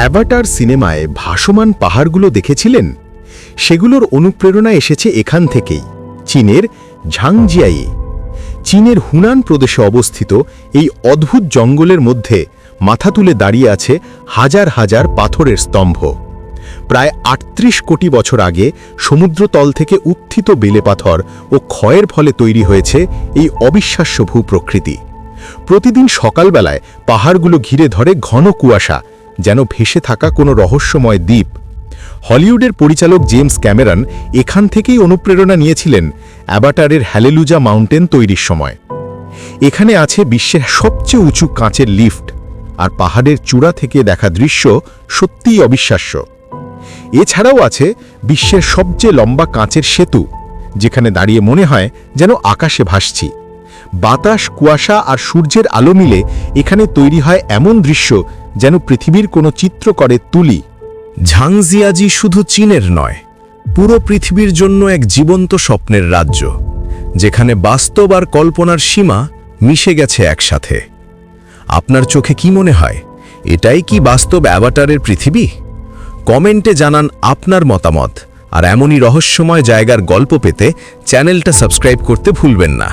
Avatar সিনেমায় ভাসমান পাহাড়গুলো দেখেছিলেন? সেগুলোর অনুপ্রেরণা এসেছে এখান থেকেই, চীনের ঝাংজিয়াইয়ে চীনের হুনান প্রদেশে অবস্থিত এই অদ্ভুত জঙ্গলের মধ্যে মাথা তুলে দাঁড়িয়ে আছে হাজার হাজার পাথরের স্তম্ভ। প্রায় আটত্রিশ কোটি বছর আগে সমুদ্রতল থেকে উত্থিত বেলে পাথর ও ক্ষয়ের ফলে তৈরি হয়েছে এই অবিশ্বাস্য ভূপ্রকৃতি। প্রতিদিন সকালবেলায় পাহাড়গুলো ঘিরে ধরে ঘন কুয়াশা যেন ভেসে থাকা কোনো রহস্যময় দ্বীপ। হলিউডের পরিচালক জেমস ক্যামেরন এখান থেকেই অনুপ্রেরণা নিয়েছিলেন অ্যাবাটারের হ্যালেলুজা মাউন্টেন তৈরির সময়। এখানে আছে বিশ্বের সবচেয়ে উঁচু কাঁচের লিফট, আর পাহাড়ের চূড়া থেকে দেখা দৃশ্য সত্যিই অবিশ্বাস্য। এছাড়াও আছে বিশ্বের সবচেয়ে লম্বা কাঁচের সেতু, যেখানে দাঁড়িয়ে মনে হয় যেন আকাশে ভাসছি। বাতাস, কুয়াশা আর সূর্যের আলো মিলে এখানে তৈরি হয় এমন দৃশ্য যেন পৃথিবীর কোনো চিত্র করে তুলি। ঝাংজিয়াজি শুধু চীনের নয়, পুরো পৃথিবীর জন্য এক জীবন্ত স্বপ্নের রাজ্য, যেখানে বাস্তব আর কল্পনার সীমা মিশে গেছে একসাথে। আপনার চোখে কি মনে হয়, এটাই কি বাস্তব অ্যাভাটারের পৃথিবী? কমেন্টে জানান আপনার মতামত, আর এমনই রহস্যময় জায়গার গল্প পেতে চ্যানেলটা সাবস্ক্রাইব করতে ভুলবেন না।